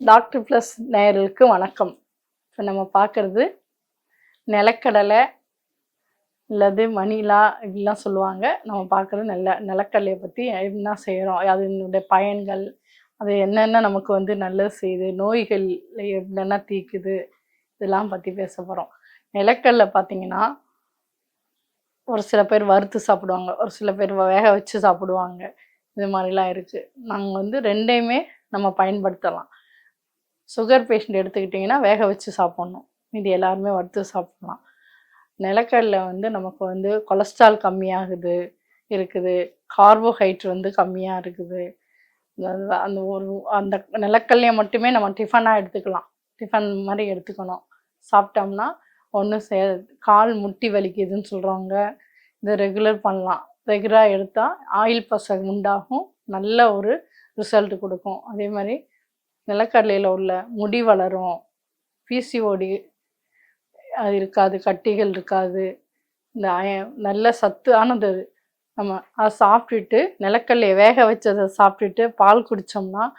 Doctor plus நேயர்களுக்கு வணக்கம். இப்போ நம்ம பார்க்குறது நிலக்கடலை இல்லது மணிலா இப்படிலாம் சொல்லுவாங்க. நம்ம பார்க்குறது நல்ல நிலக்கடலையை பற்றி என்ன செய்கிறோம் அதனுடைய பயன்கள் அது என்னென்ன நமக்கு வந்து நல்லது செய்யுது? நோய்கள் என்னென்ன தீக்குது? இதெல்லாம் பற்றி பேச போகிறோம் நிலக்கடலை பார்த்தீங்கன்னா ஒரு சில பேர் வறுத்து சாப்பிடுவாங்க. ஒரு சில பேர் வேக வச்சு சாப்பிடுவாங்க. இது மாதிரிலாம் இருக்குது நாங்கள் வந்து ரெண்டையுமே நம்ம பயன்படுத்தலாம். சுகர் பேஷண்ட் எடுத்துக்கிட்டிங்கன்னா வேக வச்சு சாப்பிட்ணும். இது எல்லாருமே வறுத்து சாப்பிட்லாம். நிலக்கடலை வந்து நமக்கு வந்து கொலஸ்ட்ரால் கம்மியாகுது இருக்குது. கார்போஹைட்ரேட் வந்து கம்மியாக இருக்குது. அந்த ஒரு அந்த நிலக்கல்லையை மட்டுமே நம்ம டிஃபனாக எடுத்துக்கலாம். டிஃபன் மாதிரி எடுத்துக்கணும். சாப்பிட்டோம்னா ஒன்றும் சே கால் முட்டி வலிக்குதுன்னு சொல்கிறவங்க இதை ரெகுலர் பண்ணலாம். ரெகுலராக எடுத்தால் ஆயில் பசங்க உண்டாகும். நல்ல ஒரு ரிசல்ட் கொடுக்கும். அதே மாதிரி நிலக்கடலையில் உள்ள முடி வளரும். பிசிஓடி அது இருக்காது கட்டிகள் இருக்காது. இந்த அய- நல்ல சத்தானது அது நம்ம அதை சாப்பிட்டுட்டு நிலக்கடலையை வேக வச்சதை சாப்பிட்டுட்டு பால் குடித்தோம்னா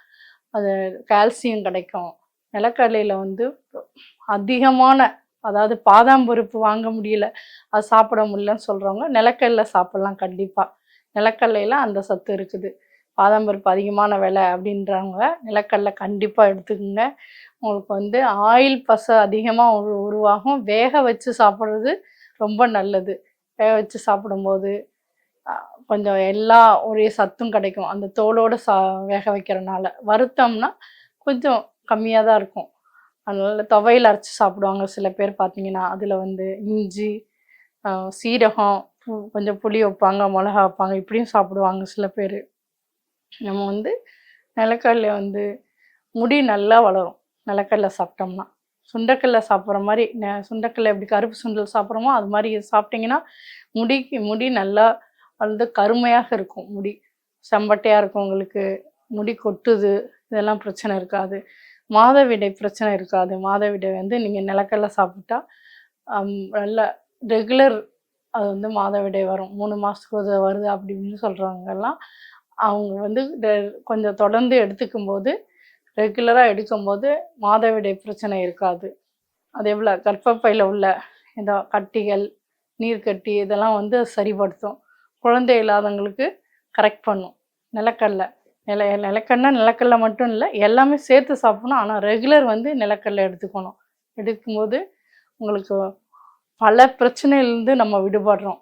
அது கால்சியம் கிடைக்கும். நிலக்கடலையில் வந்து அதிகமான அதாவது பாதாம் பருப்பு வாங்க முடியல அது சாப்பிட முடியலன்னு சொல்கிறவங்க நிலக்கடலை சாப்பிட்லாம் கண்டிப்பாக நிலக்கடலையில் அந்த சத்து இருக்குது. பாதாம் பருப்பு அதிகமான விலை அப்படின்றவங்க நிலக்கடலை கண்டிப்பாக எடுத்துக்கோங்க. உங்களுக்கு வந்து ஆயில் பசை அதிகமாக உரு உருவாகும். வேக வச்சு சாப்பிட்றது ரொம்ப நல்லது. வேக வச்சு சாப்பிடும்போது கொஞ்சம் எல்லா ஒரே சத்தும் கிடைக்கும். அந்த தோலோடு சா வேக வைக்கிறனால. வருத்தம்னா கொஞ்சம் கம்மியாக தான் இருக்கும். அதனால துவையில் அரைச்சி சாப்பிடுவாங்க. சில பேர் பார்த்தீங்கன்னா அதில் வந்து இஞ்சி சீரகம் கொஞ்சம் புளி வைப்பாங்க மிளகா வைப்பாங்க. இப்படியும் சாப்பிடுவாங்க சில பேர். நம்ம வந்து நிலக்கடலை வந்து முடி நல்லா வளரும். நிலக்கடலை சாப்பிட்டோம்னா. சுண்டக்கடலை சாப்பிட்ற மாதிரி ந சுண்டக்கடலை எப்படி கருப்பு சுண்டல் சாப்பிட்றோமோ அது மாதிரி சாப்பிட்டிங்கன்னா முடிக்கு முடி நல்லா வளர்ந்து கருமையாக இருக்கும் முடி. செம்பட்டையாக இருக்கும் உங்களுக்கு முடி கொட்டுது இதெல்லாம் பிரச்சனை இருக்காது. மாதவிடை பிரச்சனை இருக்காது. மாதவிடை வந்து நீங்கள் நிலக்கடலை சாப்பிட்டா நல்ல ரெகுலர் அது வந்து மாதவிடை வரும். மூணு மாதத்துக்கு வருது அப்படின்னு சொல்கிறவங்கெல்லாம் அவங்க வந்து கொஞ்சம் தொடர்ந்து எடுத்துக்கும் போது ரெகுலராக எடுக்கும்போது மாதவிடை பிரச்சனை இருக்காது. அதே போல் கர்ப்பப்பையில் உள்ள இந்த கட்டிகள் நீர்க்கட்டி இதெல்லாம் வந்து சரிப்படுத்தும். குழந்தை இல்லாதவங்களுக்கு கரெக்ட் பண்ணும். நிலக்கடலை நில நிலக்கடலை நிலக்கடலை மட்டும் இல்லை எல்லாமே சேர்த்து சாப்பிடணும். ஆனால் ரெகுலர் வந்து நிலக்கடலை எடுத்துக்கணும். எடுக்கும்போது உங்களுக்கு பல பிரச்சனையிலேருந்து நம்ம விடுபடுறோம்.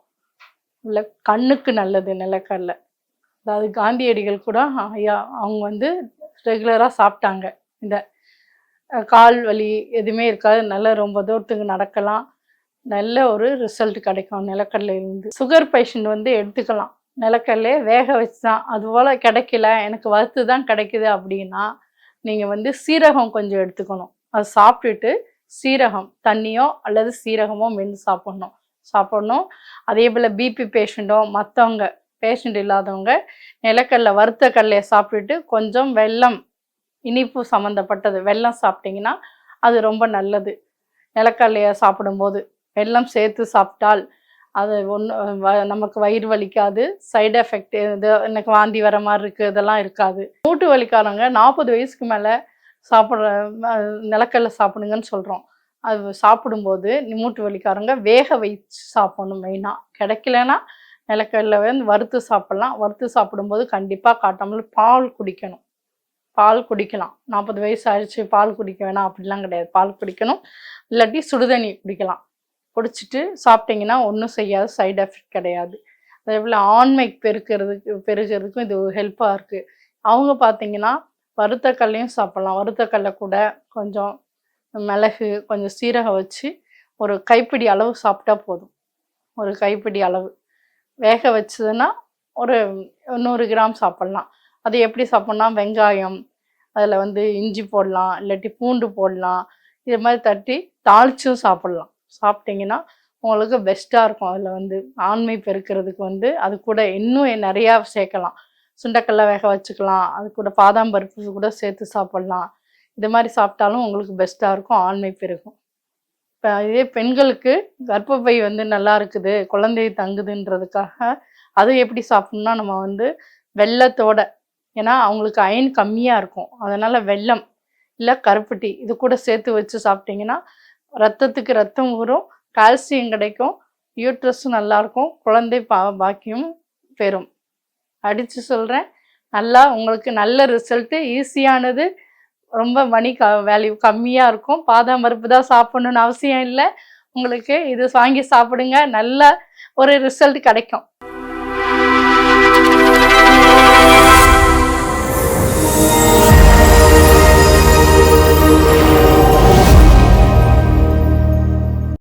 இல்லை கண்ணுக்கு நல்லது நிலக்கடலை. அதாவது காந்தியடிகள் கூட ஐயா அவங்க வந்து ரெகுலராக சாப்பிட்டாங்க. இந்த கால் வலி எதுவுமே இருக்காது. நல்ல ரொம்ப தூரத்துக்கு நடக்கலாம். நல்ல ஒரு ரிசல்ட் கிடைக்கும். நிலக்கடலையிலேருந்து சுகர் பேஷண்ட் வந்து எடுத்துக்கலாம். நிலக்கடலையே வேக வச்சு தான் அதுபோல் கிடைக்கல. எனக்கு வறுத்து தான் கிடைக்குது அப்படின்னா நீங்கள் வந்து சீரகம் கொஞ்சம் எடுத்துக்கணும். அது சாப்பிட்டுட்டு சீரகம் தண்ணியோ அல்லது சீரகமோ மென்று சாப்பிட்ணும். சாப்பிட்ணும். அதே போல் பிபி பேஷண்ட்டோ மற்றவங்க பேஷண்ட் இல்லாதவங்க நிலக்கடலை வறுத்த கடலையை சாப்பிட்டுட்டு கொஞ்சம் வெல்லம் இனிப்பு சம்மந்தப்பட்டது வெல்லம் சாப்பிட்டிங்கன்னா அது ரொம்ப நல்லது. நிலக்கடலையை சாப்பிடும்போது வெல்லம் சேர்த்து சாப்பிட்டால் அது ஒன்று நமக்கு வயிறு வலிக்காது சைடு எஃபெக்ட் இது எனக்கு வாந்தி வர மாதிரி இருக்குது இதெல்லாம் இருக்காது. மூட்டு வலிக்காரங்க நாற்பது வயசுக்கு மேலே சாப்பிட்ற நிலக்கல்ல நிலக்கடலை சாப்பிடுங்கன்னு சொல்கிறோம் அது சாப்பிடும்போது மூட்டு வலிக்காரங்க வேக வச்சு சாப்பிடணும் மெயினாக கிடைக்கலன்னா நிலக்கடலை வந்து வறுத்து சாப்பிட்லாம். வறுத்து சாப்பிடும்போது கண்டிப்பாக காட்டாமல் பால் குடிக்கணும். பால் குடிக்கலாம். நாற்பது வயசு ஆயிடுச்சு பால் குடிக்க வேணாம் அப்படிலாம் கிடையாது. பால் குடிக்கணும். இல்லாட்டி சுடுதண்ணி குடிக்கலாம். குடிச்சிட்டு சாப்பிட்டீங்கன்னா ஒன்றும் செய்யாது சைடு எஃபெக்ட் கிடையாது. அதே போல் ஆண்மை பெருக்கிறதுக்கு பெருகிறதுக்கும் இது ஹெல்ப்பாக இருக்குது அவங்க பார்த்தீங்கன்னா வறுத்த கல்லையும் சாப்பிட்லாம். வறுத்த கல்லை கூட கொஞ்சம் மிளகு கொஞ்சம் சீரகம் வச்சு ஒரு கைப்பிடி அளவு சாப்பிட்டா போதும். ஒரு கைப்பிடி அளவு. வேக வச்சதுன்னா ஒரு நூறு கிராம் சாப்பிட்லாம். அது எப்படி சாப்பிட்லாம் வெங்காயம் அதில் வந்து இஞ்சி போடலாம் இல்லாட்டி பூண்டு போடலாம். இது மாதிரி தட்டி தாளிச்சும் சாப்பிட்லாம். சாப்பிட்டிங்கன்னா உங்களுக்கு பெஸ்ட்டாக இருக்கும். அதில் வந்து ஆண்மை பெருக்கிறதுக்கு வந்து அது கூட இன்னும் நிறையா சேர்க்கலாம். சுண்டக்கடலை வேக வச்சுக்கலாம். அது கூட பாதாம் பருப்பு கூட சேர்த்து சாப்பிட்லாம். இது மாதிரி சாப்பிட்டாலும் உங்களுக்கு பெஸ்ட்டாக இருக்கும். ஆண்மை பெருகும். இப்போ இதே பெண்களுக்கு கர்ப்பப்பை வந்து நல்லா இருக்குது குழந்தை தங்குதுன்றதுக்காக அது எப்படி சாப்பிட்ணும்னா நம்ம வந்து வெள்ளத்தோட ஏன்னா அவங்களுக்கு அயன் கம்மியாக இருக்கும். அதனால் வெல்லம் இல்லை கருப்பட்டி இது கூட சேர்த்து வச்சு சாப்பிட்டீங்கன்னா ரத்தத்துக்கு ரத்தம் ஊறும் கால்சியம் கிடைக்கும் யூட்ரஸும் நல்லாயிருக்கும் குழந்தை பா பாக்கியம் பெறும். அடித்து சொல்கிறேன் நல்லா உங்களுக்கு நல்ல ரிசல்ட்டு ஈஸியானது ரொம்ப மணி க வேல்யூ கம்மியாக இருக்கும். பாதாம் பருப்பு தான் சாப்பிடணும்னு அவசியம் இல்லை. உங்களுக்கு இது வாங்கி சாப்பிடுங்க. நல்ல ஒரு ரிசல்ட் கிடைக்கும்.